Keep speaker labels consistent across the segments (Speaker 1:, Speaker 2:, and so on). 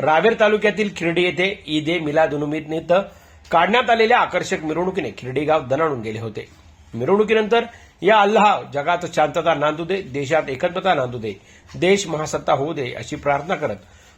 Speaker 1: रावेर तालुक्यातील खिरडी येथे ईद ए मिलादुनिमित्त काढण्यात आलेल्या आकर्षक मिरवणुकीने खिरडी गाव दणाणून गेले होते. मिरवणुकीनंतर या अल्लाह जगात शांतता नांदू दे देशात एकत्रता नांदू दे देश महासत्ता होऊ दे अशी प्रार्थना करत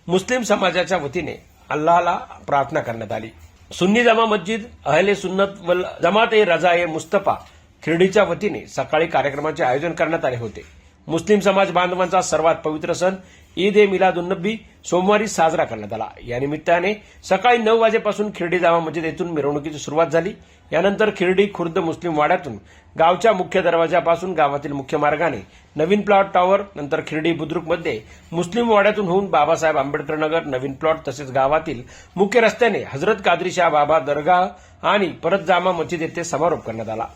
Speaker 1: मुस्लिम समाजाच्या वतीने अल्लाहला प्रार्थना करण्यात आली. सुन्नी जमा मस्जिद अहले सुन्नत वल जमात ए रजा ए मुस्तफा खिरडीच्या वतीने सकाळी कार्यक्रमाचे आयोजन करण्यात आले होते. मुस्लिम समाज बांधवांचा सर्वात पवित्र सण ईद ए मिलादुन्नबी सोमवारी साजरा करण्यात आला. या निमित्ताने सकाळी नऊ वाजेपासून खिर्डी जामा मस्जिद येथून मिरवणुकीची सुरुवात झाली. यानंतर खिर्डी खुर्द मुस्लिम वाड्यातून गावच्या मुख्य दरवाजापासून गावातील मुख्य मार्गाने नवीन प्लॉट टॉवर नंतर खिरडी बुद्रुकमध्ये मुस्लिम वाड्यातून होऊन बाबासाहेब आंबेडकर नगर नवीन प्लॉट तसेच गावातील मुख्य रस्त्याने हजरत कादरी शाह बाबा दर्गाह आणि परत जामा मस्जिद येथे समारोप करण्यात आला.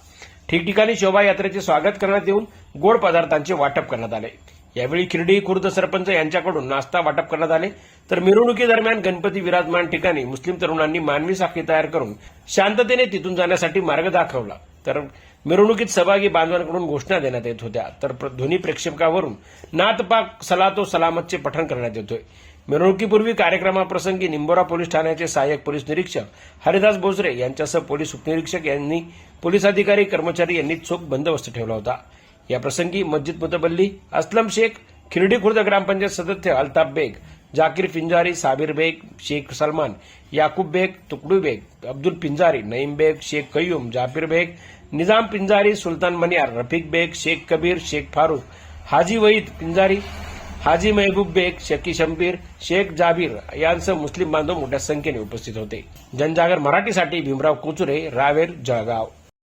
Speaker 1: ठिकठिकाणी शोभायात्रेचे स्वागत करण्यात येऊन गोड पदार्थांचे वाटप करण्यात आले. यावेळी खिर्डी खुर्द सरपंच यांच्याकडून नाश्ता वाटप करण्यात आले. तर मिरवणुकीदरम्यान गणपती विराजमान ठिकाणी मुस्लिम तरुणांनी मानवी साखळी तयार करून शांततेने तिथून जाण्यासाठी मार्ग दाखवला. तर मिरवणुकीत सहभागी बांधवांकडून घोषणा देण्यात येत होत्या. तर ध्वनी प्रेक्षकावरून नातपाक सलातो सलामतचे पठण करण्यात येतोय. मिरवणुकीपूर्वी कार्यक्रमाप्रसंगी निंबोरा पोलीस ठाण्याचे सहाय्यक पोलीस निरीक्षक हरिदास बोजरे यांच्यासह पोलीस उपनिरीक्षक यांनी पोलीस अधिकारी कर्मचारी यांनी चोख बंदोबस्त ठेवला होता. याप्रसंगी मस्जिद मुतबल्ली असलम शेख खिरडी खुर्द ग्रामपंचायत सदस्य अल्ताफ बेग जाकीर पिंजारी साबिर बेग शेख सलमान याकूब बेग तुकडू बेग अब्दुल पिंजारी नईम बेग शेख कय्यूम जाफिर बेग निजाम पिंजारी सुलतान मनियार रफिक बेग शेख कबीर शेख फारूक हाजी वईद पिंजारी हाजी मेहबूब बेग शकी शंपीर शेख जाबीर यांसह मुस्लिम बांधव मोठ्या संख्येने उपस्थित होते. जनजागर मराठीसाठी भीमराव कोचुरे रावेर जळगाव.